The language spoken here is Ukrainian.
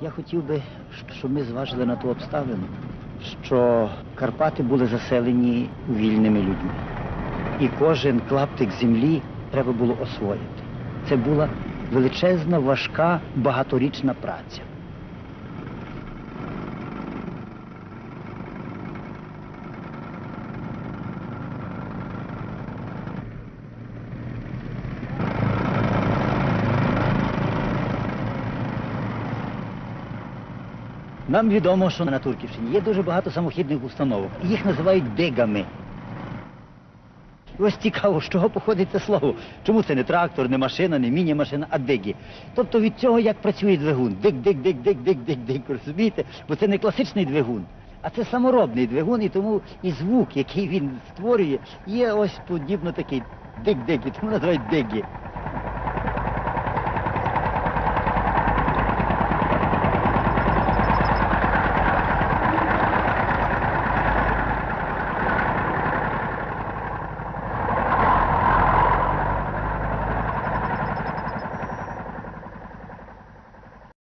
Я хотів би, щоб ми зважили на ту обставину, що Карпати були заселені вільними людьми. І кожен клаптик землі треба було освоїти. Це була величезна, важка, багаторічна праця. Нам відомо, що на Турківщині є дуже багато самохідних установок. Їх називають дигами. Ось цікаво, з чого походить це слово. Чому це не трактор, не машина, не міні-машина, а диги. Тобто від цього, як працює двигун. Дик, дик, дик, дик, дик, дик, дик, розумієте? Бо це не класичний двигун, а це саморобний двигун, і тому і звук, який він створює, є ось подібно такий дик-дик, і тому називають диги.